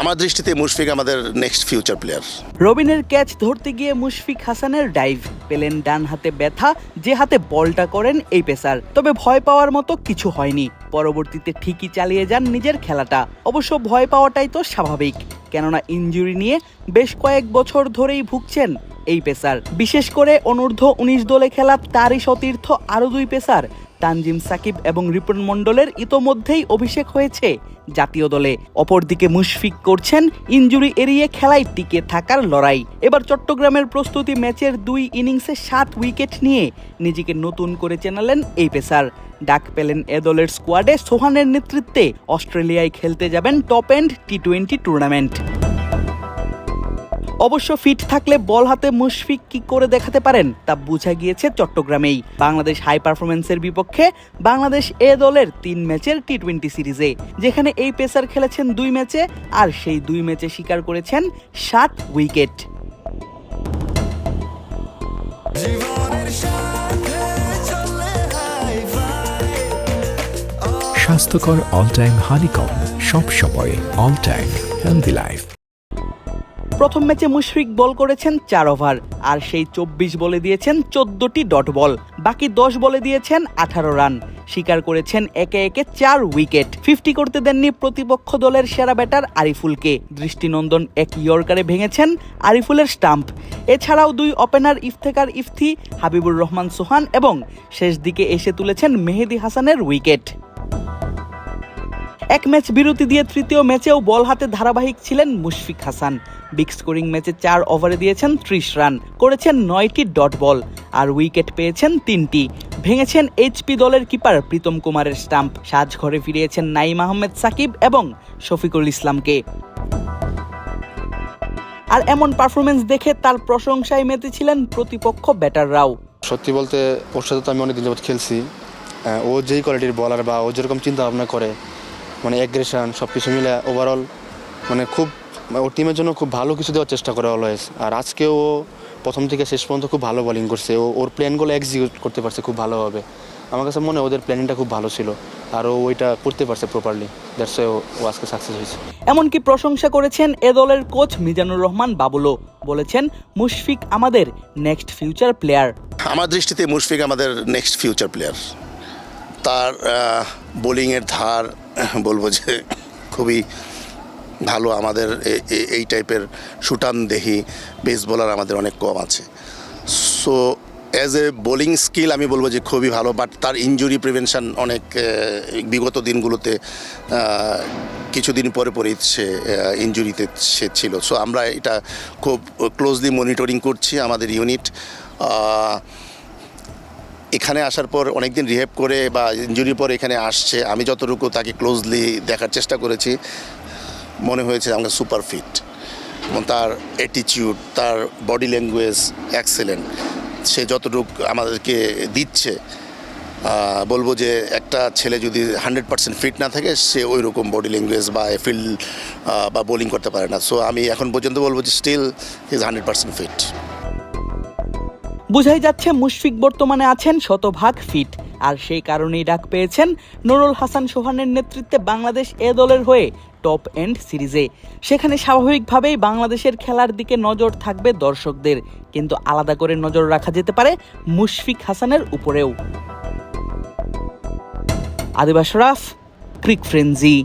আমার দৃষ্টিতে মুশফিক আমাদের নেক্সট ফিউচার প্লেয়ার রবিনের ক্যাচ ধরতে গিয়ে মুশফিক হাসানের ডাইভ পেলেন ডান হাতে ব্যথা, যে হাতে বলটা করেন এই পেসার। তবে ভয় পাওয়ার মতো কিছু হয়নি। পরবর্তীতে ঠিকই চালিয়ে যান নিজের খেলাটা। অবশ্য ভয় পাওয়াটাই তো স্বাভাবিক। কেননা ইনজুরি নিয়ে বেশ কয়েক বছর ধরেই ভুগছেন এই পেসার। বিশেষ করে অনূর্ধ্ব উনিশ দলে খেলা তারই সতীর্থ আরও দুই পেসার তানজিম সাকিব এবং রিপন মণ্ডলের ইতোমধ্যেই অভিষেক হয়েছে জাতীয় দলে। অপরদিকে মুশফিক করছেন, ইনজুরি এড়িয়ে খেলায় টিকে থাকার লড়াই। এবার চট্টগ্রামের প্রস্তুতি ম্যাচের দুই ইনিংসে সাত উইকেট নিয়ে নিজেকে নতুন করে চেনালেন এই পেসার। ডাক পেলেন এ দলের স্কোয়াডে সোহানের নেতৃত্বে অস্ট্রেলিয়ায় খেলতে যাবেন top end T twenty tournament. অবশ্য ফিট থাকলে বল হাতে মুশফিক কি করে দেখাতে পারেন তা বোঝা গিয়েছে চট্টগ্রামেই। বাংলাদেশ হাই পারফরমেন্সের বিপক্ষে বাংলাদেশ এ দলের তিন ম্যাচের টি টোয়েন্টি সিরিজে যেখানে এই পেসার খেলেছেন দুই ম্যাচে আর সেই দুই ম্যাচে স্বীকার করেছেন সাত উইকেট। স্বাস্থ্যকর অল টাইম হানিকম সব সময় অল টাইম হেলদি লাইফ প্রথম ম্যাচে মুশফিক বল করেছেন চার ওভার, আর সেই চব্বিশ বলে দিয়েছেন চোদ্দটি ডট বল। বাকি দশ বলে দিয়েছেন আঠারো রান। স্বীকার করেছেন একে একে চার উইকেট। ফিফটি করতে দেননি প্রতিপক্ষ দলের সেরা ব্যাটার আরিফুলকে। দৃষ্টিনন্দন এক ইয়র্কারে ভেঙেছেন আরিফুলের স্টাম্প। এছাড়াও দুই ওপেনার ইফতেকার ইফতি, হাবিবুর রহমান সোহান এবং শেষ দিকে এসে তুলেছেন মেহেদি হাসানের উইকেট। এক ম্যাচ বিরতি দিয়ে তৃতীয় ম্যাচেও বল হাতে ধারাবাহিক ছিলেন মুশফিক হাসান। বিগ স্কোরিং ম্যাচে চার ওভারে দিয়েছেন ত্রিশ রান, করেছেন নয়টি ডট বল, আর উইকেট পেয়েছেন তিনটি। ভেঙেছেন এইচপি দলের কিপার প্রীতম কুমারের স্টাম্প, সাজঘরে ফিরিয়েছেন নাইম আহমেদ সাকিব এবং শফিকুল ইসলামকে। আর এমন পারফরমেন্স দেখে তার প্রশংসায় মেতেছিলেন প্রতিপক্ষ ব্যাটাররাও সত্যি বলতে ওর সাথে তো আমি অনেক দিন যাবত খেলছি ও যেই কোয়ালিটির বলার বা ও যেরকম চিন্তা ভাবনা করে মানে অ্যাগ্রেশন সব কিছু মিলে ওভারঅল মানে খুব ও টিমের জন্য খুব ভালো কিছু দেওয়ার চেষ্টা করে অলওয়েজ আর আজকে ও প্রথম থেকে শেষ পর্যন্ত খুব ভালো বোলিং করছে। ও ওর প্ল্যানগুলো এক্সিকিউট করতে পারছে খুব ভালোভাবে। আমার কাছে মনে হয় ওদের প্ল্যানিংটা খুব ভালো ছিল। আর ও ওইটা করতে পারছে প্রপারলি দ্যাটস ও ও আজকে সাকসেস হয়েছে। এমনকি প্রশংসা করেছেন এ দলের কোচ মিজানুর রহমান বাবুলো বলেছেন মুশফিক আমাদের নেক্সট ফিউচার প্লেয়ার আমার দৃষ্টিতে মুশফিক আমাদের নেক্সট ফিউচার প্লেয়ার তার বোলিংয়ের ধার বলব যে খুবই ভালো আমাদের এই টাইপের সুটান দেহি পেস বোলার আমাদের অনেক কম আছে। So as a bowling skill আমি বলব যে খুবই ভালো বাট তার ইনজুরি প্রিভেনশন অনেক বিগত দিনগুলোতে কিছুদিন পরে পরেই সে ইনজুরিতে সে ছিল। সো আমরা এটা খুব ক্লোজলি মনিটরিং করছি আমাদের ইউনিট এখানে আসার পর অনেকদিন রিহেভ করে বা ইনজুরির পর এখানে আসছে। আমি যতটুকু তাকে ক্লোজলি দেখার চেষ্টা করেছি, মনে হয়েছে আমাকে সুপার ফিট এবং তার অ্যাটিটিউড তার বডি ল্যাঙ্গুয়েজ এক্সেলেন্ট সে যতটুকু আমাদেরকে দিচ্ছে বলব যে একটা ছেলে যদি হান্ড্রেড পার্সেন্ট ফিট না থাকে, সে ওই রকম বডি ল্যাঙ্গুয়েজ বা ফিল্ড বা বোলিং করতে পারে না। সো আমি এখন পর্যন্ত বলব যে still is hundred percent fit বুঝাই যাচ্ছে মুশফিক বর্তমানে আছেন শতভাগ ফিট। আর সেই কারণেই ডাক পেয়েছেন নুরুল হাসান সোহানের নেতৃত্বে বাংলাদেশ এ দলের হয়ে টপ এন্ড সিরিজে। সেখানে স্বাভাবিকভাবেই বাংলাদেশের খেলার দিকে নজর থাকবে দর্শকদের। কিন্তু আলাদা করে নজর রাখা যেতে পারে মুশফিক হাসানের উপরেও। আদিবাস রাফ, ক্রিক ফ্রেন্জি